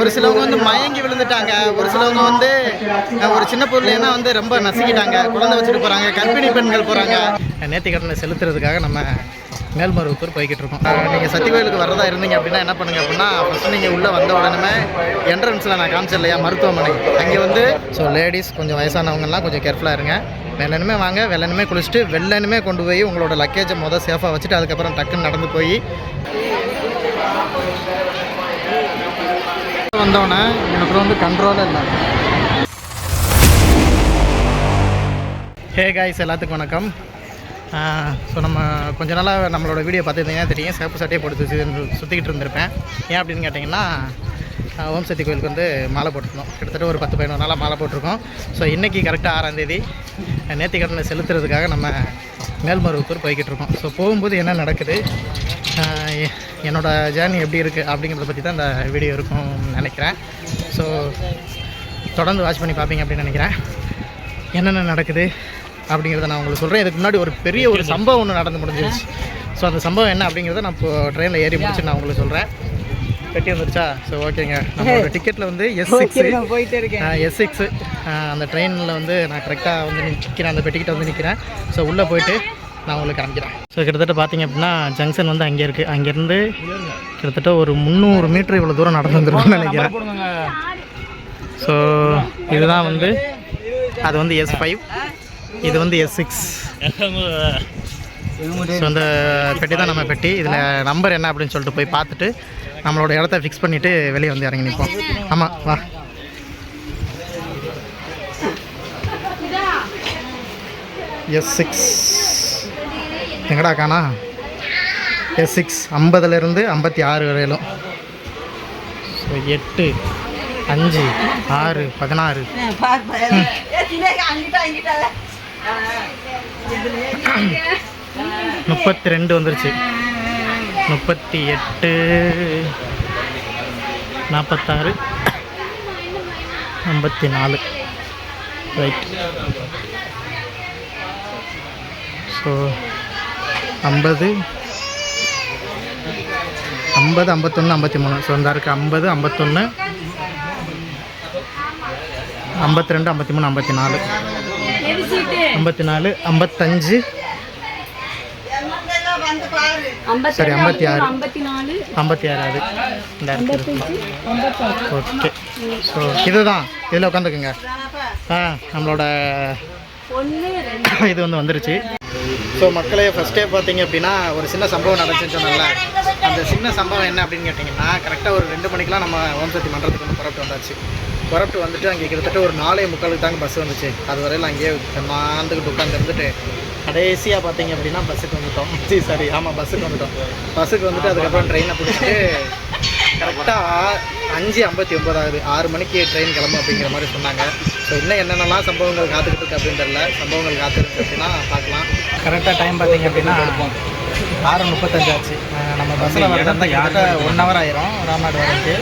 ஒரு சிலவங்க வந்து மயங்கி விழுந்துட்டாங்க. ஒரு சிலவங்க வந்து ஒரு சின்ன பொருளைனா வந்து ரொம்ப நசுக்கிட்டாங்க. குழந்தை வச்சுட்டு போகிறாங்க கர்ப்பிணி பெண்கள் போகிறாங்க நேர்த்தி கடனை செலுத்துறதுக்காக நம்ம மேல்மருவத்தூர் போய்கிட்டு இருக்கோம். நீங்கள் சக்தி கோயிலுக்கு வரதா இருந்தீங்க அப்படின்னா என்ன பண்ணுங்க அப்படின்னா ஃபஸ்ட்டு நீங்கள் உள்ளே வந்த உடனே என்ட்ரன்ஸில் நான் காமிச்சேன் இல்லையா மருத்துவமனை. அங்கே வந்து ஸோ லேடிஸ் கொஞ்சம் வயசானவங்கலாம் கொஞ்சம் கேர்ஃபுல்லாக இருங்க. வெள்ளனுமே வாங்க வெள்ளனுமே குளிச்சுட்டு வெள்ளனுமே கொண்டு போய் உங்களோட லக்கேஜை மொதல் சேஃபாக வச்சுட்டு அதுக்கப்புறம் டக்குன்னு நடந்து போய் வந்தோடனே எனக்கு வந்து கண்ட்ரோலே இல்லை. ஹே காய்ஸ் எல்லாத்துக்கும் வணக்கம். ஸோ நம்ம கொஞ்ச நாளாக நம்மளோட வீடியோ பார்த்துருந்தீங்கன்னா தெரியும். சிவப்பு சட்டையை போட்டு சுற்றிக்கிட்டு இருந்திருப்பேன். ஏன் அப்படின்னு கேட்டிங்கன்னா ஓம் சக்தி கோயிலுக்கு வந்து மாலை போட்டிருந்தோம். கிட்டத்தட்ட ஒரு பத்து பதினொரு நாளாக மாலை போட்டிருக்கோம். ஸோ இன்றைக்கி கரெக்டாக ஆறாம் தேதி. நேர்த்தி கடனை செலுத்துறதுக்காக நம்ம மேல்மருவத்தூர் போய்கிட்டு இருக்கோம். ஸோ போகும்போது என்ன நடக்குது? ஆஹ், எ- என்னோட ஜேர்னி எப்படி இருக்குது அப்படிங்கிறத பற்றி தான் இந்த வீடியோ இருக்கும்னு நினைக்கிறேன். ஸோ தொடர்ந்து வாட்ச் பண்ணி பார்ப்பீங்க அப்படின்னு நினைக்கிறேன். என்னென்ன நடக்குது அப்படிங்கிறத நான் உங்களுக்கு சொல்கிறேன் இதுக்கு முன்னாடி ஒரு பெரிய ஒரு சம்பவம் ஒன்று நடந்து முடிஞ்சிருச்சு. ஸோ அந்த சம்பவம் என்ன அப்படிங்கிறத நான் இப்போ ட்ரெயினில் ஏறி முடிச்சு நான் உங்களுக்கு சொல்கிறேன் பெட்டி வந்துருச்சா? ஸோ ஓகேங்க நம்மளோட டிக்கெட்டில் வந்து எஸ் சிக்ஸ் போயிட்டே இருக்கேன். எஸ் சிக்ஸு அந்த ட்ரெயினில் வந்து நான் கரெக்டாக வந்து நிற்கிறேன் அந்த பெட்டிக்கிட்ட வந்து நிற்கிறேன் ஸோ உள்ளே போயிட்டு நான் உங்களுக்கு காமிக்கிறேன். ஸோ கிட்டத்தட்ட பார்த்தீங்க அப்படின்னா ஜங்ஷன் வந்து அங்கே இருக்குது அங்கேருந்து கிட்டத்தட்ட ஒரு முந்நூறு மீட்டர் இவ்வளோ தூரம் நடந்து வந்துருக்கும்னு நினைக்கிறேன். ஸோ இதுதான் வந்து அது வந்து எஸ் ஃபைவ் இது வந்து எஸ் சிக்ஸ் ஸோ அந்த பெட்டி தான் நம்ம பெட்டி. இதில் நம்பர் என்ன அப்படின்னு சொல்லிட்டு போய் பார்த்துட்டு நம்மளோட இடத்த ஃபிக்ஸ் பண்ணிவிட்டு வெளியே வந்து இறங்கி நிற்போம் ஆமாம் வா. எஸ் சிக்ஸ் எங்கடா காணா எஸ் சிக்ஸ் ஐம்பதுலேருந்து ஐம்பத்தி ஆறு வரையிலும். ஸோ எட்டு அஞ்சு ஆறு பதினாறு. முப்பத்தி ரெண்டு வந்துருச்சு. முப்பத்தி எட்டு நாற்பத்தாறு ஐம்பத்தி நாலு ரைட் ஸோ ஐம்பது. ஐம்பது ஐம்பத்தொன்று ஐம்பத்தி மூணு ஸோ இந்த இருக்குது ஐம்பது ஐம்பத்தொன்று ஐம்பத்தி ரெண்டு ஐம்பத்தி மூணு ஐம்பத்தி நாலு ஐம்பத்தி நாலு ஐம்பத்தஞ்சு சரி ஐம்பத்தி ஆறு. ஐம்பத்தி ஆறாவது இந்த ஓகே. ஸோ இதுதான். இதில் உட்காந்துக்குங்க. ஆ நம்மளோட இது வந்து வந்துருச்சு. ஸோ மக்களே ஃபஸ்ட்டே பார்த்தீங்க அப்படின்னா ஒரு சின்ன சம்பவம் நடந்துச்சுன்னு சொன்னல அந்த சின்ன சம்பவம் என்ன அப்படின்னு கேட்டிங்கன்னா கரெக்டாக ஒரு ரெண்டு மணிக்கெலாம் நம்ம ஓம் சக்தி மன்றத்துக்கு வந்து புறப்பட்டு வந்தாச்சு. புறப்பட்டு வந்துட்டு அங்கே கிட்டத்தட்ட ஒரு நாலே முக்காலுக்கு தாங்க பஸ் வந்துச்சு. அது வரையில் அங்கேயே மாந்துக்கிட்டு உட்காந்து இருந்துட்டு கடைசியாக பார்த்தீங்க அப்படின்னா பஸ்ஸுக்கு வந்துட்டோம். சரி சாரி ஆமாம் பஸ்ஸுக்கு வந்துட்டோம். பஸ்ஸுக்கு வந்துட்டு அதுக்கப்புறம் ட்ரெயினை பிடிச்சிட்டு கரெக்டாக அஞ்சு ஐம்பத்தி ஒம்பது ஆகுது. ஆறு மணிக்கு ட்ரெயின் கிளம்பும் அப்படிங்கிற மாதிரி சொன்னாங்க. ஸோ இன்னும் என்னென்னலாம் சம்பவங்கள் காத்துக்கிட்டு இருக்கு அப்படின்னு தெரியல. சம்பவங்கள் காத்துக்கிட்டு அப்படின்னா பார்க்கலாம். கரெக்டாக டைம் பார்த்தீங்க அப்படின்னா ஆறு முப்பத்தஞ்சு ஆச்சு. நம்ம பஸ்ஸில் வரதான் கிட்டத்தட்ட ஒன் ஹவர் ஆயிரும். ராம்நாடு வரதுக்கு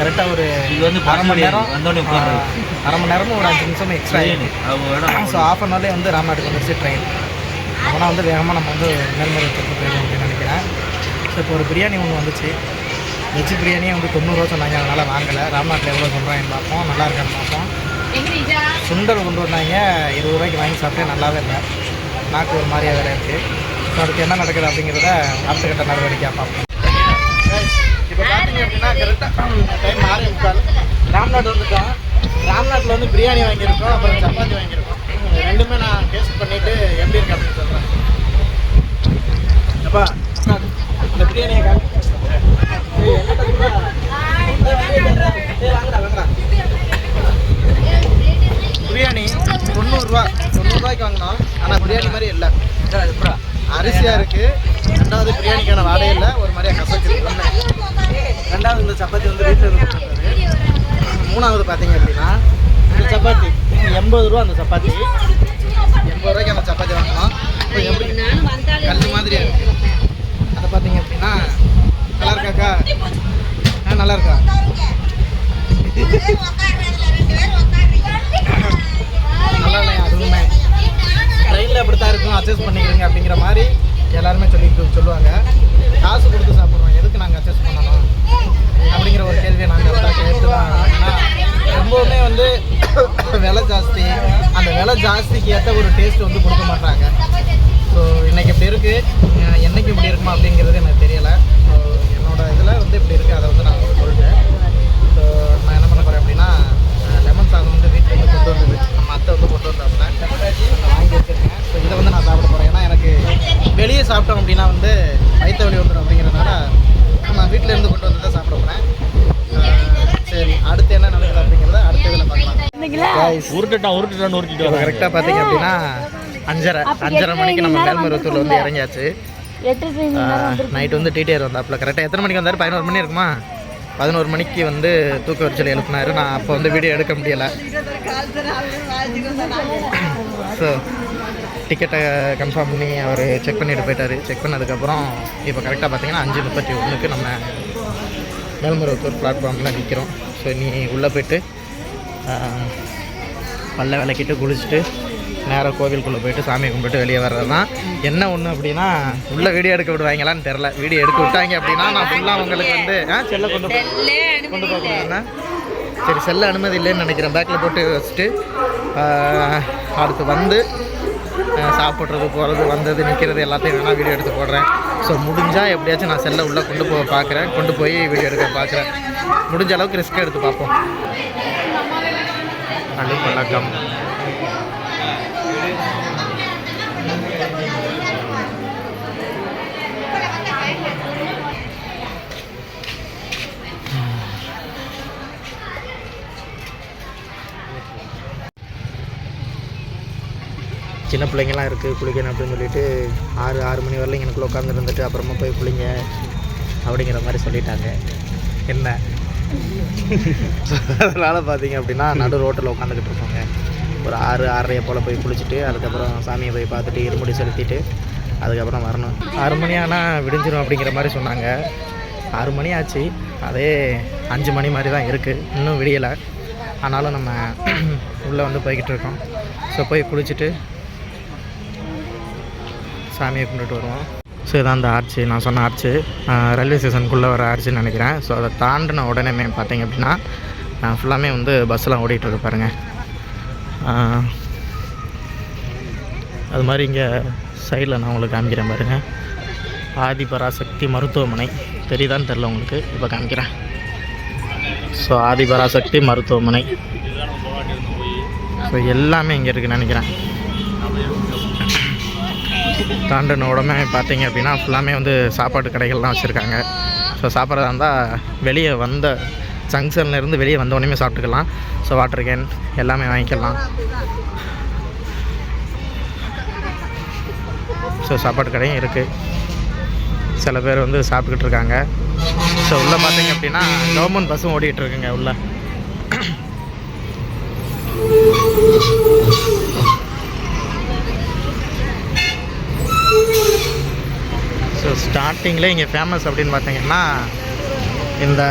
கரெக்டாக ஒரு இது வந்து அரை மணி நேரம். அரை மணி நேரமும் ஒரு அஞ்சு நிமிஷம் எக்ஸ்ட்ரா ஆகிடுது ஸோ ஆஃப் அன் ஹவர்லேயே வந்து ராம்நாட்டுக்கு வந்துருச்சு ட்ரெயின் அப்போனா வந்து வேகமாக நம்ம வந்து மேல்மருவத்துக்கு போயிடும் அப்படின்னு நினைக்கிறேன். ஸோ இப்போ ஒரு பிரியாணி ஒன்று வந்துச்சு. வெஜ் பிரியாணியே வந்து தொண்ணூறுவா சொன்னாங்க அதனால் வாங்கலை. ராம்நாட்டில் எவ்வளோ சொல்கிறாங்கன்னு பார்ப்போம். நல்லா இருக்கான்னு பார்ப்போம். சுண்டல் கொண்டு வந்தாங்க. இருபது ரூபாய்க்கு வாங்கி சாப்பிட்டே நல்லாவே இல்லை. நாக்கு ஒரு மாதிரியாக வேறு இருக்குது ஸோ அதுக்கு என்ன நடக்குது அப்படிங்கிறத அடுத்த கட்ட நடவடிக்கையாக பார்ப்போம். இப்போ பார்த்தீங்க அப்படின்னா கரெக்டாக டைம் ஆறு முக்கால் ராம்நாட் வந்துட்டோம் ராம்நாட்டில் வந்து பிரியாணி வாங்கியிருக்கோம் அப்புறம் சப்பாத்தி வாங்கியிருக்கோம். ரெண்டுமே நான் டேஸ்ட் பண்ணிவிட்டு எப்படி இருக்கு அப்படின்னு சொல்கிறேன் அப்பா இந்த பிரியாணியை பிரியாணி தொண்ணூறுரூவா தொண்ணூறுரூவாய்க்கு வாங்கினோம். ஆனால் பிரியாணி மாதிரி இல்லை. அரிசியாக இருக்குது ரெண்டாவது பிரியாணிக்கான வாடகை இல்லை. ஒரு மாதிரியாக கசக்குது ஒன்று ரெண்டாவது இந்த சப்பாத்தி வந்து வீட்டில் இருந்து மூணாவது பார்த்தீங்க அப்படின்னா இந்த சப்பாத்தி. எண்பது ரூபா அந்த சப்பாத்தி. எண்பது ரூபாய்க்கு அந்த சப்பாத்தி வாங்கினோம். இப்போ எப்படி? அட்ஜஸ்ட் பண்ணிக்கிறீங்க அப்படிங்கிற மாதிரி எல்லாருமே சொல்லிட்டு சொல்லுவாங்க. காசு கொடுத்து சாப்பிட்றோம். எதுக்கு நாங்கள் அட்ஜஸ்ட் பண்ணணும்? அப்படிங்கிற ஒரு கேள்வியை நாங்கள் தான் கேட்டு ரொம்பவுமே வந்து விலை ஜாஸ்தி. அந்த விலை ஜாஸ்திக்கு ஏற்ற ஒரு டேஸ்ட் வந்து கொடுக்க மாட்டாங்க ஸோ இன்றைக்கி இப்படி இருக்குது என்றைக்கு இப்படி இருக்குமா அப்படிங்கிறது எனக்கு தெரியலை. ஸோ என்னோடய இதில் வந்து இப்படி இருக்குது அதை வந்து நான் வீட்டில் இருந்து கொண்டு வந்து தான் சாப்பிட போகிறேன் சரி அடுத்து என்ன நடக்குது அப்படிங்கிறத அடுத்த இதில் பார்க்கலாம். உருட்டுட்டான் உருட்டுட்டான் உருட்டிட்டு கரெக்டாக பார்த்தீங்க அப்படின்னா அஞ்சரை அஞ்சரை மணிக்கு நம்ம மேல்மருவத்தூரில் வந்து இறங்கியாச்சு. நைட் வந்து டிடிஆர் வந்தாப்புல கரெக்டாக எத்தனை மணிக்கு வந்தார்? பதினோரு மணி இருக்குமா? பதினோரு மணிக்கு வந்து தூக்க வரிசல் எழுப்பினாரு. நான் அப்போ வந்து வீடியோ எடுக்க முடியலை. ஸோ டிக்கெட்டை கன்ஃபார்ம் பண்ணி அவர் செக் பண்ணிட்டு போயிட்டாரு. செக் பண்ணதுக்கப்புறம் இப்போ கரெக்டாக பார்த்தீங்கன்னா அஞ்சு முப்பத்தி ஒன்றுக்கு நம்ம மேல்மருவத்தூர் பிளாட்ஃபார்மில் நிற்கிறோம் ஸோ நீ உள்ளே போயிட்டு பல்ல விளக்கிட்டு குளிச்சுட்டு நேராக கோவிலுக்குள்ளே போயிட்டு சாமி கும்பிட்டு வெளியே வர்றது தான் என்ன ஒன்று அப்படின்னா உள்ளே வீடியோ எடுக்க விடுவாங்களான்னு தெரில வீடியோ எடுக்க விட்டாங்க அப்படின்னா நான் ஃபுல்லாக உங்களுக்கு வந்து ஆ செல்லை கொண்டு கொண்டு போகணும் சரி செல்ல அனுமதி இல்லைன்னு நினைக்கிறேன். பேக்கில் போட்டு வச்சுட்டு அடுத்து வந்து சாப்பிட்றது போகிறது வந்தது நிற்கிறது எல்லாத்தையும் வேணால் வீடியோ எடுத்து போடுறேன். ஸோ முடிஞ்சால் எப்படியாச்சும் நான் செல்லை உள்ளே கொண்டு போக பார்க்குறேன். கொண்டு போய் வீடியோ எடுக்க பார்க்குறேன். முடிஞ்ச அளவுக்கு ரிஸ்க் எடுத்து பார்ப்போம். அனுப்பழக்கம் சின்ன பிள்ளைங்கலாம் இருக்குது குளிக்கணும் அப்படின்னு சொல்லிட்டு ஆறு ஆறு மணி வரலாம் எனக்குள்ளே உட்காந்துருந்துட்டு அப்புறமா போய் குளிங்க அப்படிங்கிற மாதிரி சொல்லிட்டாங்க. என்ன? அதனால் பார்த்தீங்க அப்படின்னா நடு ரோட்டில் உட்காந்துக்கிட்டு இருப்பாங்க ஒரு ஆறு ஆறரையை போல் போய் குளிச்சுட்டு அதுக்கப்புறம் சாமியை போய் பார்த்துட்டு இருமுடி செலுத்திட்டு அதுக்கப்புறம் வரணும். ஆறு மணி ஆனால் விடிஞ்சிடும் அப்படிங்கிற மாதிரி சொன்னாங்க. ஆறு மணி ஆச்சு. அதே அஞ்சு மணி மாதிரி தான் இருக்குது இன்னும் விடியலை. ஆனாலும் நம்ம உள்ளே வந்து போய்கிட்டு இருக்கோம். ஸோ போய் குளிச்சுட்டு சாமியை கும்பிட்டுட்டு வருவோம். ஸோ இதான் அந்த ஆர்ச்சு. நான் சொன்ன ஆர்ச்சு. ரயில்வே ஸ்டேஷனுக்குள்ளே வர ஆர்ச்சின்னு நினைக்கிறேன். ஸோ அதை தாண்டின உடனே பார்த்தீங்க அப்படின்னா ஃபுல்லாமே வந்து பஸ்ஸெலாம் ஓடிட்டுருக்கு பாருங்கள் அது மாதிரி இங்கே சைடில் நான் உங்களுக்கு காமிக்கிறேன் பாருங்கள் ஆதிபராசக்தி மருத்துவமனை. தெரியுதான்னு தெரில உங்களுக்கு? இப்போ காமிக்கிறேன். ஸோ ஆதிபராசக்தி மருத்துவமனை. ஸோ எல்லாமே இங்கே இருக்குன்னு நினைக்கிறேன். தாண்டின உடனே பார்த்தீங்க அப்படின்னா ஃபுல்லாமே வந்து சாப்பாட்டு கடைகள்லாம் வச்சுருக்காங்க. ஸோ சாப்பிட்றதா இருந்தால் வெளியே வந்த ஜங்ஷன்லேருந்து வெளியே வந்த உடனே சாப்பிட்டுக்கலாம். ஸோ வாட்டர் கேன் எல்லாமே வாங்கிக்கலாம். ஸோ சாப்பாட்டு கடையும் இருக்குது சில பேர் வந்து சாப்பிட்டுக்கிட்டு இருக்காங்க. ஸோ உள்ளே பார்த்தீங்க அப்படின்னா கவர்மெண்ட் பஸ்ஸும் ஓடிக்கிட்டு இருக்குங்க உள்ள ஸோ ஸ்டார்டிங்கில் இங்கே ஃபேமஸ் அப்படின்னு பார்த்தீங்கன்னா இந்த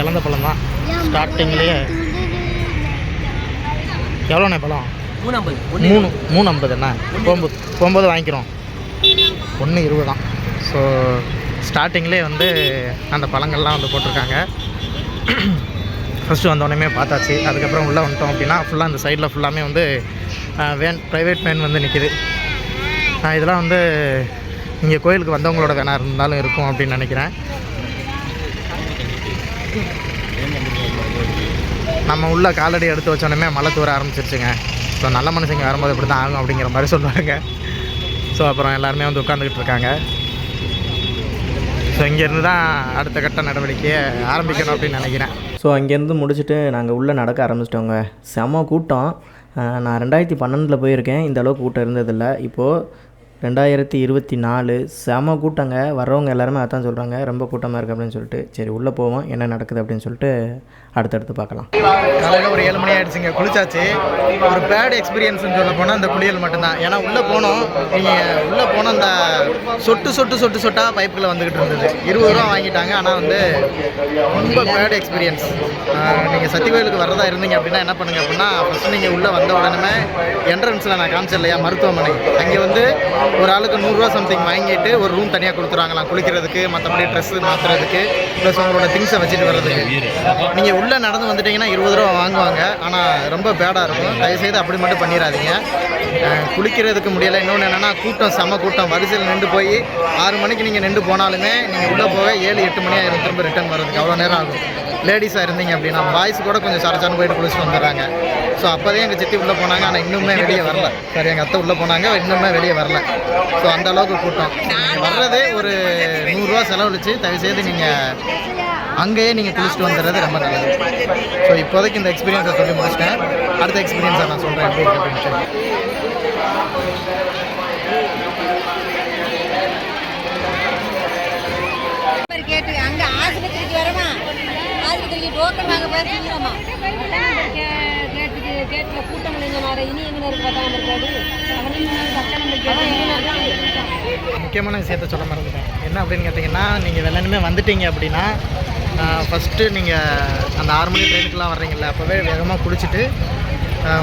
இலந்த பழம் தான். ஸ்டார்டிங்லேயே எவ்வளோண்ணே பழம்? மூணு மூணு ஐம்பதுண்ணா போகும்போது போகும்போது வாங்கிக்கிறோம். ஒன்று இருபது தான். ஸோ ஸ்டார்டிங்லேயே வந்து அந்த பழங்கள்லாம் வந்து போட்டிருக்காங்க. ஃபஸ்ட்டு வந்தோடனே பார்த்தாச்சு. அதுக்கப்புறம் உள்ளே வந்துட்டோம் அப்படின்னா ஃபுல்லாக அந்த சைடில் ஃபுல்லாமே வந்து வேன் ப்ரைவேட் வேன் வந்து நிற்கிது நான் இதெல்லாம் வந்து இங்கே கோயிலுக்கு வந்தவங்களோட வேணா இருந்தாலும் இருக்கும் அப்படின்னு நினைக்கிறேன். நம்ம உள்ள காலடி எடுத்து வச்சோடனே மழை தூர ஆரம்பிச்சிருச்சுங்க. ஸோ நல்ல மனுஷங்க வரும்போது இப்படி தான் ஆகும் அப்படிங்கிற மாதிரி சொல்லுவாங்க. ஸோ அப்புறம் எல்லாருமே வந்து உட்காந்துக்கிட்டு இருக்காங்க. ஸோ இங்கேருந்து தான் அடுத்த கட்ட நடவடிக்கையை ஆரம்பிக்கணும் அப்படின்னு நினைக்கிறேன். ஸோ அங்கேருந்து முடிச்சுட்டு நாங்கள் உள்ளே நடக்க ஆரம்பிச்சிட்டோங்க. செம கூட்டம். நான் ரெண்டாயிரத்தி பன்னெண்டில் போயிருக்கேன். இந்த அளவுக்கு கூட்டம் இருந்ததில்லை. இப்போது ரெண்டாயிரத்தி இருபத்தி நாலு செம கூட்டங்க. வர்றவங்க எல்லாருமே அதான் சொல்கிறாங்க ரொம்ப கூட்டமாக இருக்குது அப்படின்னு சொல்லிட்டு. சரி உள்ளே போவோம். என்ன நடக்குது அப்படின்னு சொல்லிட்டு அடுத்தடுத்து பார்க்கலாம். காலையில் ஒரு ஏழு மணி ஆயிடுச்சுங்க. குளிச்சாச்சு. ஒரு பேட் எக்ஸ்பீரியன்ஸ்னு சொல்ல போனால் அந்த குளியல் மட்டும்தான். ஏன்னா உள்ளே போனோம். நீங்கள் உள்ளே போனோம் அந்த சொட்டு சொட்டு சொட்டு சொட்டாக பைப்பில் வந்துக்கிட்டு இருந்தது. இருபது ரூபா வாங்கிட்டாங்க. ஆனால் வந்து ரொம்ப பேட் எக்ஸ்பீரியன்ஸ் நீங்கள் சக்தி கோயிலுக்கு வரதா இருந்தீங்க அப்படின்னா என்ன பண்ணுங்க அப்படின்னா ஃபஸ்ட்டு நீங்கள் உள்ளே வந்த உடனே என்ட்ரன்ஸில் நான் காமிச்சேன் இல்லையா மருத்துவமனை. அங்கே வந்து ஒரு ஆளுக்கு நூறுரூவா சம்திங் வாங்கிட்டு ஒரு ரூம் தனியாக கொடுத்துருவாங்களாம். குளிக்கிறதுக்கு மற்றபடி ட்ரெஸ்ஸு மாற்றுறதுக்கு ப்ளஸ் உங்களோட திங்ஸை வச்சுட்டு வர்றதுக்கு. நீங்கள் உள்ளே நடந்து வந்துட்டிங்கன்னா இருபது ரூபா வாங்குவாங்க. ஆனால் ரொம்ப பேடாக இருக்கும். தயவுசெய்து அப்படி மட்டும் பண்ணிடாதீங்க குளிக்கிறதுக்கு முடியலை. இன்னொன்று என்னென்னா கூட்டம் செம கூட்டம். வரிசையில் நின்று போய் ஆறு மணிக்கு நீங்கள் நின்று போனாலுமே நீங்கள் உள்ளே போக ஏழு எட்டு மணி ஆயிரம். திரும்ப ரிட்டர்ன் வர்றதுக்கு. அவ்வளோ நேரம் ஆகும். லேடிஸாக இருந்தீங்க அப்படின்னா பாய்ஸ் கூட கொஞ்சம் சரச்சான்னு போயிட்டு குளிச்சுட்டு வந்துடுறாங்க. ஸோ அப்போதே எங்கள் சித்தி உள்ளே போனாங்க. ஆனால் இன்னுமே வெளியே வரல. சரி எங்கள் அத்தை உள்ளே போனாங்க. இன்னுமே வெளியே வரல. ஸோ அந்த அளவுக்கு கூட்டம். வர்றதே ஒரு நூறுரூவா செலவழிச்சு தயவுசெய்து நீங்கள் அங்கேயே நீங்கள் குளிச்சுட்டு வந்துடுறது ரொம்ப நல்லது. ஸோ இப்போதைக்கு இந்த எக்ஸ்பீரியன்ஸை சொல்லி முடிச்சிட்டேன். அடுத்த எக்ஸ்பீரியன்ஸை நான் சொல்கிறேன் எப்படி அப்படின்ட்டு கேட்டு அங்க ஆஸ்பத்திரிக்கு வரமா? ஆஸ்பத்திரிக்கு டோக்கன் வாங்க போய் கேட்டுக்கு கூட்டம் இல்லைங்க இனி எங்க இருக்கு? நம்பர் கேடு முக்கியமான விஷயத்த சொல்ல மறந்துட்டேன். என்ன அப்படின்னு கேட்டிங்கன்னா நீங்கள் வெள்ளனுமே வந்துட்டீங்க அப்படின்னா ஃபஸ்ட்டு நீங்கள் அந்த ஆறு மணி ட்ரெயினுக்குலாம் வர்றீங்களா அப்போவே வேகமாக குளிச்சுட்டு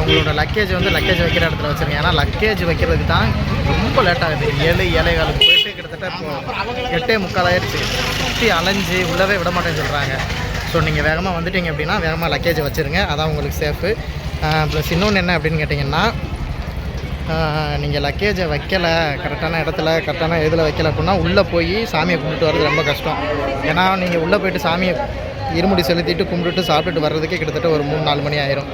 உங்களோட லக்கேஜ் வந்து லக்கேஜ் வைக்கிற இடத்துல வச்சுருங்க. ஏன்னா லக்கேஜ் வைக்கிறதுக்கு தான் ரொம்ப லேட் ஆகுது. ஏழு ஏழை காலுக்கு போயிட்டு கிட்டத்தட்ட இப்போ எட்டே முக்கால் ஆயிடுச்சு. சுற்றி அலைஞ்சு உள்ளவே விட மாட்டேன்னு சொல்கிறாங்க ஸோ நீங்கள் வேகமாக வந்துட்டீங்க அப்படின்னா வேகமாக லக்கேஜ் வச்சுருங்க. அதான் உங்களுக்கு சேஃபு ப்ளஸ் இன்னொன்று என்ன அப்படின்னு கேட்டிங்கன்னா நீங்கள் லக்கேஜை வைக்கலை கரெக்டான இடத்துல கரெக்டான இதில் வைக்கல அப்படின்னா உள்ளே போய் சாமியை கும்பிட்டு வர்றது ரொம்ப கஷ்டம். ஏன்னா நீங்கள் உள்ளே போயிட்டு சாமியை இருமுடி செலுத்திட்டு கும்பிட்டுட்டு சாப்பிட்டுட்டு வர்றதுக்கே கிட்டத்தட்ட ஒரு மூணு நாலு மணி ஆயிரும்.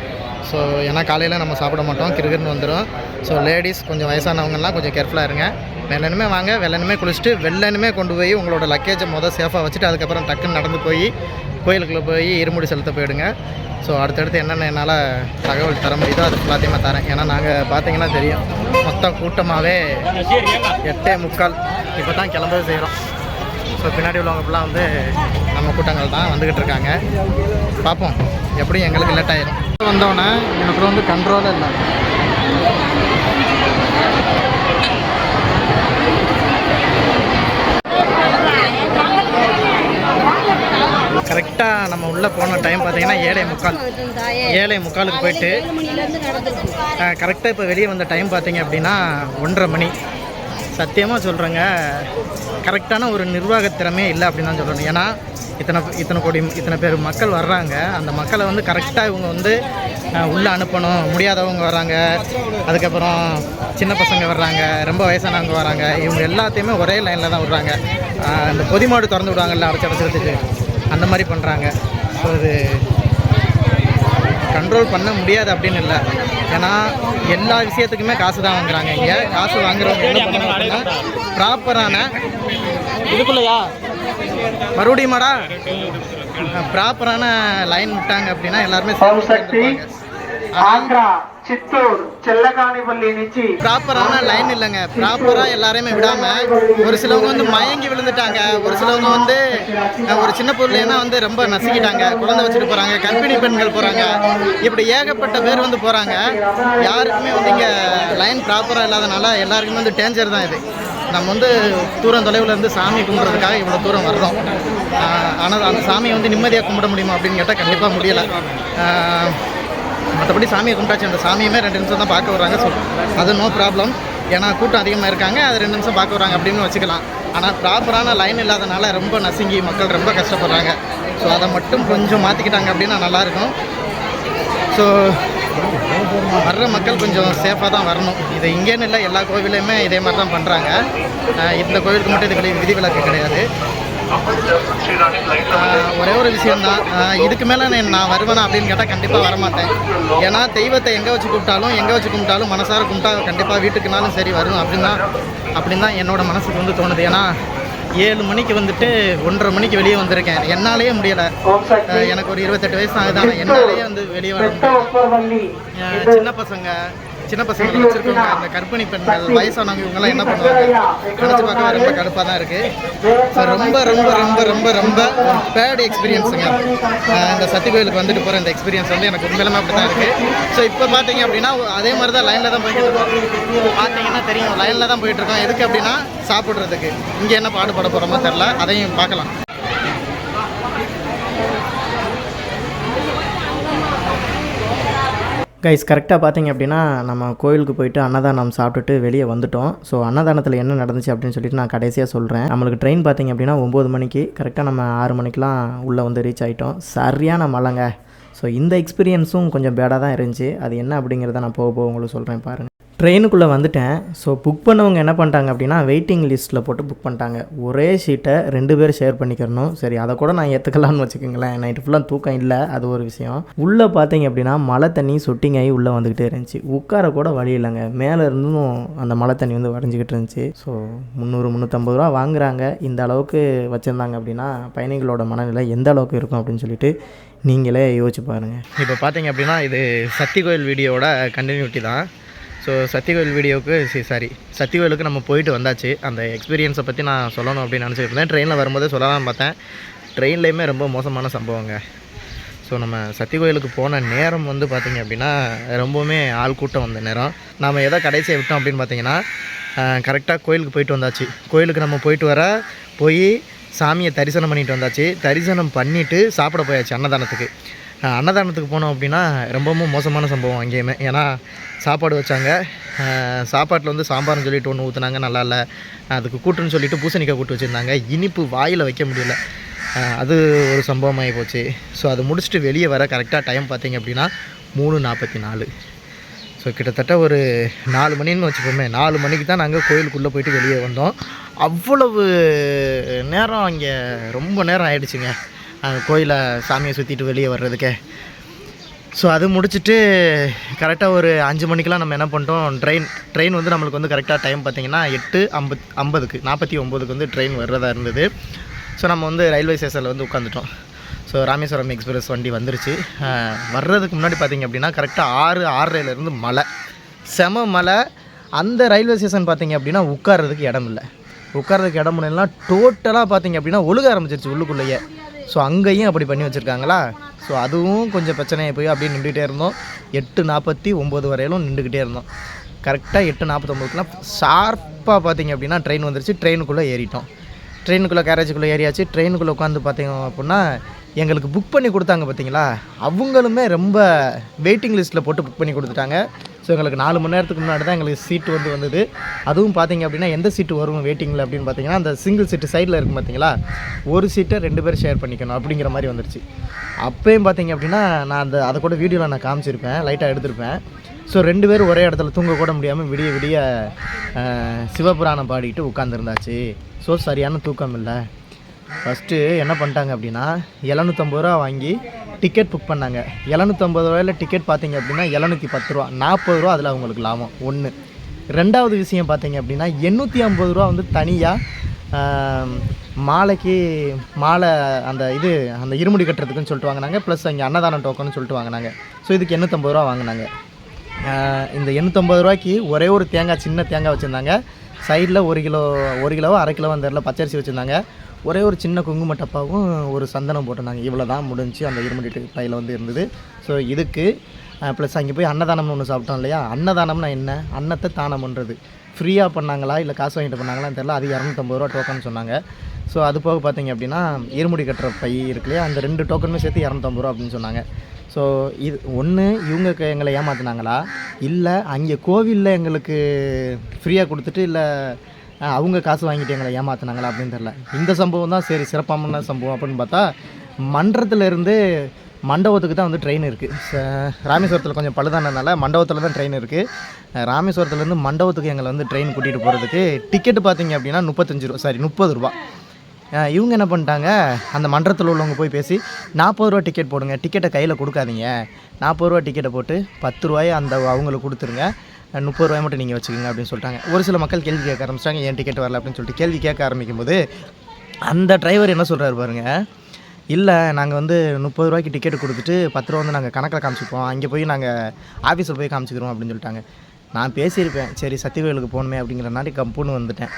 ஸோ ஏன்னா காலையில் நம்ம சாப்பிட மாட்டோம் கிருகிருன்னு வந்துடும் ஸோ லேடிஸ் கொஞ்சம் வயசானவங்கலாம் கொஞ்சம் கேர்ஃபுல்லாக இருங்க. வெள்ளனுமே வாங்க வெள்ளனுமே குளிச்சுட்டு வெள்ளனுமே கொண்டு போய் உங்களோட லக்கேஜை மொதல் சேஃபாக வச்சுட்டு அதுக்கப்புறம் டக்குன்னு நடந்து போய் கோயிலுக்குள்ளே போய் இருமுடி செலுத்த போயிடுங்க. ஸோ அடுத்தடுத்து என்னென்ன என்னால் தகவல் தர முடியுதோ அது எல்லாத்தையுமே தரேன். ஏன்னா நாங்கள் பார்த்தீங்கன்னா தெரியும் மொத்தம் கூட்டமாகவே எட்டே முக்கால் இப்போ தான் கிளம்பவே செய்கிறோம். ஸோ பின்னாடி உள்ளவங்க ஃபுல்லாக வந்து நம்ம கூட்டங்கள் தான் வந்துக்கிட்டு இருக்காங்க. பார்ப்போம் எப்படியும் எங்களுக்கு லேட் ஆகிடும் வந்தோடனே எனக்கு வந்து கண்ட்ரோலே இல்லை. கரெக்டாக நம்ம உள்ளே போன டைம் பார்த்தீங்கன்னா ஏழை முக்கால். ஏழை முக்காலுக்கு போயிட்டு கரெக்டாக இப்போ வெளியே வந்த டைம் பார்த்தீங்க அப்படின்னா ஒன்றரை மணி. சத்தியமாக சொல்கிறேங்க கரெக்டான ஒரு நிர்வாக திறமையே இல்லை அப்படின்னு தான் சொல்லணும். ஏன்னா இத்தனை இத்தனை கோடி இத்தனை பேர் மக்கள் வர்றாங்க. அந்த மக்களை வந்து கரெக்டாக இவங்க வந்து உள்ளே அனுப்பணும். முடியாதவங்க வராங்க அதுக்கப்புறம் சின்ன பசங்க வர்றாங்க. ரொம்ப வயசானவங்க வராங்க இவங்க எல்லாத்தையுமே ஒரே லைனில் தான் விடுறாங்க. அந்த பொதிமாடு திறந்து விடுவாங்கல்ல அடைச்சி அடைச்சிடத்துக்கு அந்த மாதிரி பண்ணுறாங்க ஸோ இது கண்ட்ரோல் பண்ண முடியாது அப்படின்னு இல்லை. ஏன்னா எல்லா விஷயத்துக்குமே காசு தான் வாங்குறாங்க இங்கே. காசு வாங்குறவங்க என்ன பண்ணுவாங்க அப்படின்னா ப்ராப்பரான இதுக்குள்ளயா? மறுபடியுமாடா ப்ராப்பரான லைன் விட்டாங்க அப்படின்னா எல்லாருமே ఓం ஆந்திரா சித்தூர் செல்லகாணிப்பள்ளி நிச்சி. ப்ராப்பரான லைன் இல்லைங்க. ப்ராப்பரா எல்லாரையுமே விடாம ஒரு சிலவங்க வந்து மயங்கி விழுந்துட்டாங்க. ஒரு சிலவங்க வந்து ஒரு சின்ன பொருள்னா வந்து ரொம்ப நசுக்கிட்டாங்க. குழந்தை வச்சுட்டு போறாங்க கர்ப்பிணி பெண்கள் போறாங்க. இப்படி ஏகப்பட்ட பேர் வந்து போறாங்க. யாருக்குமே வந்து இங்க லைன் ப்ராப்பரா இல்லாதனால எல்லாருக்குமே வந்து டேஞ்சர் தான் இது. நம்ம வந்து தூரம் தொலைவில் இருந்து சாமி கும்பிட்றதுக்காக இவ்வளோ தூரம் வர்றோம். ஆனால் அந்த சாமியை வந்து நிம்மதியாக கும்பிட முடியுமா அப்படின்னு கேட்டால் கண்டிப்பாக முடியலை. மற்றபடி சாமியை கும்பிட்டாச்சு. அந்த சாமியுமே ரெண்டு நிமிஷம் தான் பார்க்க வராங்க. ஸோ அது நோ ப்ராப்ளம் ஏன்னா கூட்டம் அதிகமாக இருக்காங்க. அது ரெண்டு நிமிஷம் பார்க்க வராங்க அப்படின்னு வச்சுக்கலாம். ஆனால் ப்ராப்பரான லைன் இல்லாதனால ரொம்ப நசுங்கி மக்கள் ரொம்ப கஷ்டப்படுறாங்க. ஸோ அதை மட்டும் கொஞ்சம் மாற்றிக்கிட்டாங்க அப்படின்னா நல்லாயிருக்கும். ஸோ வர்ற மக்கள் கொஞ்சம் சேஃபாக தான் வரணும். இது இங்கேன்னு இல்லை எல்லா கோவிலையுமே இதே மாதிரி தான் பண்ணுறாங்க இந்த கோவிலுக்கு மட்டும் இது விதி விதிவிலக்கு கிடையாது. ஒரே ஒரு விஷயம் தான் இதுக்கு மேலே நான் வருவேன் அப்படின்னு கேட்டால் கண்டிப்பாக வரமாட்டேன். ஏன்னா தெய்வத்தை எங்கே வச்சு கும்பிட்டாலும் எங்கே வச்சு கும்பிட்டாலும் மனசார கும்பிட்டா கண்டிப்பாக வீட்டுக்குனாலும் சரி வரும். அப்படின்னா அப்படின்னு தான் என்னோட மனசுக்கு வந்து தோணுது. ஏன்னா ஏழு மணிக்கு வந்துட்டு ஒன்றரை மணிக்கு வெளியே வந்திருக்கேன். என்னாலேயே முடியலை. எனக்கு ஒரு இருபத்தெட்டு வயசு ஆகுது. ஆனால் என்னாலேயே வந்து வெளியே வர சின்ன பசங்க. சின்ன பசங்க வச்சிருக்கவங்க அந்த கர்ப்பிணி பெண்கள் வயசானவங்க இவங்கெல்லாம் என்ன பண்ணுவாங்க? நினச்சி பார்க்க ரொம்ப கடுப்பாக தான் இருக்குது ஸோ ரொம்ப ரொம்ப ரொம்ப ரொம்ப ரொம்ப பேட் எக்ஸ்பீரியன்ஸுங்க இந்த சத்தி கோயிலுக்கு வந்துட்டு போகிற இந்த எக்ஸ்பீரியன்ஸ் வந்து எனக்கு உண்மையிலுமே அப்படி தான் இருக்குது ஸோ இப்போ பார்த்தீங்க அப்படின்னா அதே மாதிரி தான் லைனில் தான் போயிட்டு இருக்கோம். பார்த்தீங்கன்னா தெரியும் லைனில் தான் போயிட்டு இருக்கோம். எதுக்கு அப்படின்னா சாப்பிட்றதுக்கு. இங்கே என்ன பாடுபட போகிறோமோ தெரில அதையும் பார்க்கலாம். கைஸ் கரெக்டாக பார்த்தீங்க அப்படின்னா நம்ம கோயிலுக்கு போயிட்டு அன்னதானம் சாப்பிட்டுட்டு வெளியே வந்துட்டோம். ஸோ அன்னதானத்தில் என்ன நடந்துச்சு அப்படின்னு சொல்லிட்டு நான் கடைசியாக சொல்கிறேன் நம்மளுக்கு ட்ரெயின் பார்த்தீங்க அப்படின்னா ஒம்பது மணிக்கு கரெக்டாக நம்ம ஆறு மணிக்கெலாம் உள்ளே வந்து ரீச் ஆகிட்டோம் சரியான மழைங்க. ஸோ இந்த எக்ஸ்பீரியன்ஸும் கொஞ்சம் பேடாக தான் இருந்துச்சு. அது என்ன அப்படிங்கிறத நான் போக போக உங்களுக்கு சொல்கிறேன் பாருங்கள் ட்ரெயினுக்குள்ளே வந்துட்டேன். ஸோ புக் பண்ணவங்க என்ன பண்ணிட்டாங்க அப்படின்னா வெயிட்டிங் லிஸ்ட்டில் போட்டு புக் பண்ணிட்டாங்க. ஒரே சீட்டை ரெண்டு பேர் ஷேர் பண்ணிக்கிறணும். சரி அதை கூட நான் ஏற்றுக்கலாம்னு வச்சுக்கோங்களேன். நைட்டு ஃபுல்லாக தூக்கம் இல்லை அது ஒரு விஷயம். உள்ளே பார்த்தீங்க அப்படின்னா மழை தண்ணி சொட்டிங்காகி உள்ளே வந்துக்கிட்டே இருந்துச்சு. உட்கார கூட வழி இல்லைங்க. மேலே இருந்தும் அந்த மழை தண்ணி வந்து வரைஞ்சிக்கிட்டு இருந்துச்சு. ஸோ முந்நூறு முந்நூற்றம்பது ரூபா வாங்குறாங்க. இந்த அளவுக்கு வச்சுருந்தாங்க அப்படின்னா பயணிகளோட மனநிலை எந்த அளவுக்கு இருக்கும் அப்படின்னு சொல்லிட்டு நீங்களே யோசிச்சு பாருங்கள் இப்போ பார்த்தீங்க அப்படின்னா இது சக்தி கோயில் வீடியோவோட கண்டினியூட்டி தான். ஸோ சக்தி கோயில் வீடியோவுக்கு சரி சாரி சக்தி கோயிலுக்கு நம்ம போயிட்டு வந்தாச்சு. அந்த எக்ஸ்பீரியன்ஸை பற்றி நான் சொல்லணும் அப்படின்னு நினச்சிட்டு இருந்தேன். ட்ரெயினில் வரும்போதே சொல்லலாம் பார்த்தேன். ட்ரெயின்லேயுமே ரொம்ப மோசமான சம்பவங்க. ஸோ நம்ம சக்தி கோயிலுக்கு போன நேரம் வந்து பார்த்திங்க அப்படின்னா ரொம்பவுமே ஆள் கூட்டம் வந்த நேரம். நாம் எதை கடைசியை விட்டோம் அப்படின்னு பார்த்தீங்கன்னா கரெக்டாக கோயிலுக்கு போயிட்டு வந்தாச்சு. கோயிலுக்கு நம்ம போயிட்டு வர போய் சாமியை தரிசனம் பண்ணிட்டு வந்தாச்சு. தரிசனம் பண்ணிவிட்டு சாப்பிட போயாச்சு அன்னதானத்துக்கு. அன்னதானத்துக்கு போனோம் அப்படின்னா ரொம்பவும் மோசமான சம்பவம் அங்கேயுமே. ஏன்னா சாப்பாடு வச்சாங்க. சாப்பாட்டில் வந்து சாம்பார்னு சொல்லிட்டு ஒன்று ஊற்றுனாங்க நல்லா இல்லை. அதுக்கு கூட்டுன்னு சொல்லிட்டு பூசணிக்காய் கூட்டு வச்சுருந்தாங்க. இனிப்பு வாயில் வைக்க முடியல. அது ஒரு சம்பவமாகி போச்சு. ஸோ அதை முடிச்சுட்டு வெளியே வர கரெக்டாக டைம் பார்த்தீங்க அப்படின்னா மூணு நாற்பத்தி நாலு. ஸோ கிட்டத்தட்ட ஒரு நாலு மணின்னு வச்சுப்போமே நாலு மணிக்கு தான் நாங்கள் கோயிலுக்குள்ளே போயிட்டு வெளியே வந்தோம். அவ்வளவு நேரம் அங்கே ரொம்ப நேரம் ஆயிடுச்சுங்க. கோயிலை சாமியை சுற்றிட்டு வெளியே வர்றதுக்கே. ஸோ அது முடிச்சுட்டு கரெக்டாக ஒரு அஞ்சு மணிக்கெலாம் நம்ம என்ன பண்ணிட்டோம்? ட்ரெயின் ட்ரெயின் வந்து நம்மளுக்கு வந்து கரெக்டாக டைம் பார்த்திங்கன்னா எட்டு ஐம்பத் ஐம்பதுக்கு நாற்பத்தி ஒம்போதுக்கு வந்து ட்ரெயின் வர்றதா இருந்தது. ஸோ நம்ம வந்து ரயில்வே ஸ்டேஷனில் வந்து உட்காந்துட்டோம் ஸோ ராமேஸ்வரம் எக்ஸ்பிரஸ் வண்டி வந்துருச்சு. வர்றதுக்கு முன்னாடி பார்த்திங்க அப்படின்னா கரெக்டாக ஆறு ஆறரைலேருந்து மலை. செம மலை. அந்த ரயில்வே ஸ்டேஷன் பார்த்திங்க அப்படின்னா உட்கார்றதுக்கு இடம் இல்லை. உட்கார்றதுக்கு இடம் இல்லைன்னா டோட்டலாக பார்த்திங்க அப்படின்னா ஒழுக ஆரம்பிச்சிருச்சு உள்ளுக்குள்ளேயே. ஸோ அங்கேயும் அப்படி பண்ணி வச்சுருக்காங்களா? ஸோ அதுவும் கொஞ்சம் பிரச்சனையாக போய் அப்படியே நின்றுக்கிட்டே இருந்தோம். எட்டு நாற்பத்தி ஒம்பது வரையிலும் நின்றுக்கிட்டே இருந்தோம். கரெக்டாக எட்டு நாற்பத்தொம்போதுக்குலாம் ஷார்ப்பாக பார்த்தீங்க அப்படின்னா ட்ரெயின் வந்துருச்சு. ட்ரெயினுக்குள்ளே ஏறிட்டோம். ட்ரெயினுக்குள்ளே கேரேஜுக்குள்ளே ஏறியாச்சு. ட்ரெயினுக்குள்ளே உட்காந்து பார்த்தீங்க அப்படின்னா எங்களுக்கு புக் பண்ணி கொடுத்தாங்க பார்த்தீங்களா? அவங்களுமே ரொம்ப வெயிட்டிங் லிஸ்ட்டில் போட்டு புக் பண்ணி கொடுத்துட்டாங்க. ஸோ எங்களுக்கு நாலு மணி நேரத்துக்கு முன்னாடி தான் எங்களுக்கு சீட்டு வந்து வந்தது. அதுவும் பார்த்தீங்க அப்படின்னா எந்த சீட்டு வரும் வெயிட்டிங்கில் அப்படின்னு பார்த்தீங்கன்னா அந்த சிங்கிள் சீட்டு சைடில் இருக்கும் பார்த்தீங்களா ஒரு சீட்டை ரெண்டு பேர் ஷேர் பண்ணிக்கணும் அப்படிங்கிற மாதிரி வந்துருச்சு. அப்போயும் பார்த்தீங்க அப்படின்னா நான் அந்த அதை கூட வீடியோவில் நான் காமிச்சிருப்பேன் லைட்டாக எடுத்திருப்பேன். ஸோ ரெண்டு பேரும் ஒரே இடத்துல தூங்க கூட முடியாமல் விடிய விடிய சிவபுராணம் பாடிட்டு உட்காந்துருந்தாச்சு ஸோ சரியான தூக்கம் இல்லை. ஃபஸ்ட்டு என்ன பண்ணிட்டாங்க அப்படின்னா எழுநூற்றம்பது ரூபா வாங்கி டிக்கெட் புக் பண்ணாங்க. எழுநூற்றம்பது ரூபாயில் டிக்கெட் பார்த்தீங்க அப்படின்னா எழுநூற்றி பத்து ரூபா. நாற்பது ரூபா அதில் அவங்களுக்கு லாபம். ஒன்று ரெண்டாவது விஷயம் பார்த்தீங்க அப்படின்னா எண்ணூற்றி ஐம்பது ரூபா வந்து தனியாக மாலைக்கு மாலை அந்த இது அந்த இருமுடி கட்டுறதுக்குன்னு சொல்லிட்டு வாங்கினாங்க. ப்ளஸ் அங்கே அன்னதானம் டோக்கன் சொல்லிட்டு வாங்கினாங்க. ஸோ இதுக்கு எண்ணூற்றம்பது ரூபா வாங்கினாங்க. இந்த எண்ணூற்றம்பது ரூபாய்க்கு ஒரே ஒரு தேங்காய் சின்ன தேங்காய் வச்சுருந்தாங்க. சைடில் ஒரு கிலோ ஒரு கிலோவோ அரை கிலோ அந்த இடத்துல பச்சரிசி வச்சுருந்தாங்க. ஒரே ஒரு சின்ன குங்கும டப்பாவும் ஒரு சந்தனம் போட்டிருந்தாங்க. இவ்வளோ தான் முடிஞ்சு அந்த இருமுடி பையில் வந்து இருந்தது. ஸோ இதுக்கு ப்ளஸ் அங்கே போய் அன்னதானம்னு ஒன்று சாப்பிட்டோம் இல்லையா? அன்னதானம்னா என்ன? அன்னத்தை தானம் பண்ணுறது ஃப்ரீயாக பண்ணாங்களா? இல்லை காசு வாங்கிட்டு பண்ணாங்களான்னு தெரில அது இரநூத்தம்பது ரூபா டோக்கன் சொன்னாங்க. ஸோ அது போக பார்த்தீங்க அப்படின்னா இருமுடி கட்டுற பை இருக்கு இல்லையா? அந்த ரெண்டு டோக்கனுமே சேர்த்து இரநூத்தம்பது ரூபா அப்படின்னு சொன்னாங்க. ஸோ இது ஒன்று இவங்க க- எங்களை ஏமாத்துனாங்களா? இல்லை அங்கே கோவிலில் எங்களுக்கு ஃப்ரீயாக கொடுத்துட்டு இல்லை அவங்க காசு வாங்கிட்டு எங்களை ஏமாத்துனாங்களா அப்படின்னு தெரில இந்த சம்பவம் தான் சரி சிறப்பான சம்பவம் அப்படின்னு பார்த்தா மன்றத்துலேருந்து மண்டபத்துக்கு தான் வந்து ட்ரெயின் இருக்குது ராமேஸ்வரத்தில் கொஞ்சம் பழுதானதுனால மண்டபத்தில் தான் ட்ரெயின் இருக்குது ராமேஸ்வரத்துலேருந்து மண்டபத்துக்கு எங்களை வந்து ட்ரெயின் கூட்டிகிட்டு போகிறதுக்கு டிக்கெட்டு பார்த்தீங்க அப்படின்னா முப்பத்தஞ்சு ரூபா சாரி முப்பது ரூபா. இவங்க என்ன பண்ணிட்டாங்க அந்த மன்றத்தில் உள்ளவங்க போய் பேசி நாற்பது ரூபா டிக்கெட் போடுங்க டிக்கெட்டை கையில் கொடுக்காதீங்க. நாற்பது ரூபா டிக்கெட்டை போட்டு பத்து ரூபாயை அந்த அவங்களுக்கு கொடுத்துருங்க. முப்பது ரூபாய் மட்டும் நீங்கள் வச்சுக்கோங்க அப்படின்னு சொல்லிட்டாங்க. ஒரு சில மக்கள் கேள்வி கேட்க ஆரம்பிச்சிட்டாங்க ஏன் டிக்கெட் வரல? அப்படின்னு சொல்லிட்டு கேள்வி கேட்க ஆரம்பிக்கும் போது அந்த டிரைவர் என்ன சொல்கிறாரு பாருங்க இல்லை நாங்கள் வந்து முப்பது ரூபாய்க்கு டிக்கெட் கொடுத்துட்டு பத்து ரூபா வந்து நாங்கள் கணக்கில் காமிச்சிப்போம். அங்கே போய் நாங்கள் ஆஃபீஸில் போய் காமிச்சிக்கிறோம் அப்படின்னு சொல்லிட்டாங்க. நான் பேசியிருப்பேன் சரி சத்தியவேலுக்கு போகணுமே அப்படிங்கிறனாடி கம்புன்னு வந்துட்டேன்.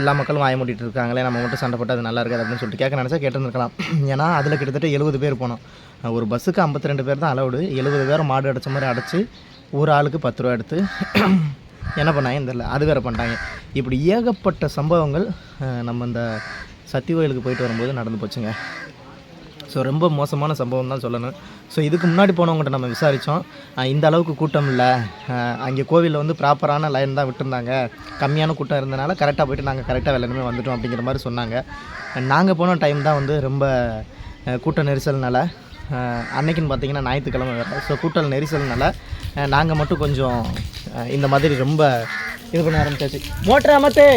எல்லா மக்களும் வாய மூடிட்டு இருக்காங்களே நம்ம மட்டும் சண்டை போட்டு அது நல்லா இருக்காது அப்படின்னு சொல்லிட்டு கேட்க நினச்சா கேட்டுருந்துருக்கலாம். ஏன்னா அதில் கிட்டத்தட்ட எழுபது பேர் போனோம். ஒரு பஸ்ஸுக்கு ஐம்பத்தி ரெண்டு பேர் தான் அலவுடு எழுபது பேர் மாடு அடைச்ச மாதிரி அடைச்சி ஒரு ஆளுக்கு பத்து ரூபா எடுத்து என்ன பண்ணாங்கன்னு தெரில அது வேறு பண்ணிட்டாங்க. இப்படி ஏகப்பட்ட சம்பவங்கள் நம்ம இந்த சக்தி கோயிலுக்கு போயிட்டு வரும்போது நடந்து போச்சுங்க. ஸோ ரொம்ப மோசமான சம்பவம் தான் சொல்லணும். ஸோ இதுக்கு முன்னாடி போனவங்ககிட்ட நம்ம விசாரித்தோம் இந்த அளவுக்கு கூட்டம் இல்லை. அங்கே கோவிலில் வந்து ப்ராப்பரான லைன் தான் விட்டுருந்தாங்க. கம்மியான கூட்டம் இருந்தனால கரெக்டாக போயிட்டு நாங்கள் கரெக்டாக வெள்ளனுமே வந்துட்டோம் அப்படிங்கிற மாதிரி சொன்னாங்க. நாங்கள் போன டைம் தான் வந்து ரொம்ப கூட்ட நெரிசல்னால அன்னைக்குன்னு பார்த்தீங்கன்னா ஞாயிற்றுக்கிழமை வேறு. ஸோ கூட்டல் நெரிசல்னால நாங்கள் மட்டும் கொஞ்சம் இந்த மாதிரி ரொம்ப இது பண்ண ஆரம்பிச்சாச்சு. மோட்டர் அமத்தே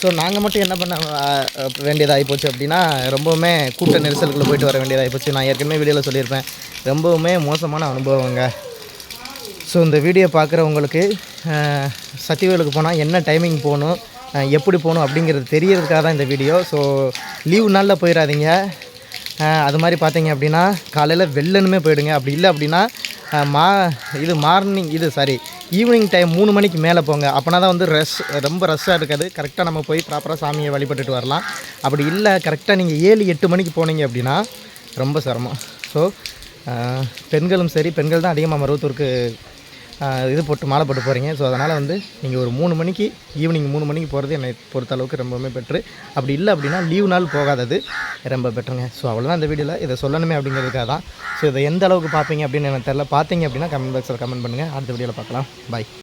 ஸோ நாங்கள் மட்டும் என்ன பண்ண வேண்டியதாகி போச்சு அப்படின்னா ரொம்பவுமே கூட்ட நெரிசலுக்குள்ளே போயிட்டு வர வேண்டியதாகி போச்சு. நான் ஏற்கனவே வீடியோவில் சொல்லியிருப்பேன். ரொம்பவுமே மோசமான அனுபவங்க. ஸோ இந்த வீடியோ பார்க்குறவங்களுக்கு சத்திவேலுக்கு போனால் என்ன டைமிங் போகணும் எப்படி போகணும் அப்படிங்கிறது தெரியறதுக்காக தான் இந்த வீடியோ ஸோ லீவு நாளில் போயிடாதீங்க அது மாதிரி பார்த்தீங்க அப்படின்னா காலையில் வெள்ளனுமே போயிடுங்க. அப்படி இல்லை அப்படின்னா மா இது மார்னிங் இது சாரி ஈவினிங் டைம் மூணு மணிக்கு மேலே போங்க. அப்போனா தான் வந்து ரஷ் ரொம்ப ரஷ்ஷாக இருக்காது. கரெக்டாக நம்ம போய் ப்ராப்பராக சாமியை வழிபட்டுட்டு வரலாம். அப்படி இல்லை கரெக்டாக நீங்கள் ஏழு எட்டு மணிக்கு போனீங்க அப்படின்னா ரொம்ப சிரமம். ஸோ பெண்களும் சரி பெண்கள் தான் அதிகமாக மருவத்தூருக்கு இது போட்டு மாலை போட்டு போகிறீங்க ஸோ அதனால் வந்து நீங்கள் ஒரு மூணு மணிக்கு ஈவினிங் மூணு மணிக்கு போகிறது என்னை பொறுத்த அளவுக்கு ரொம்பவுமே பெட்ரு. அப்படி இல்லை அப்படின்னா லீவ் நாள் போகாதது ரொம்ப பெட்டருங்க ஸோ அவ்வளோதான் இந்த வீடியோவில் இதை சொல்லணுமே அப்படிங்கிறதுக்காக தான். ஸோ இதை எந்த அளவுக்கு பார்ப்பீங்க அப்படின்னு எனக்கு தெரில பார்த்தீங்க அப்படின்னா கமெண்ட் பாக்ஸில் கமெண்ட் பண்ணுங்கள் அடுத்த வீடியோவில் பார்க்கலாம். பாய்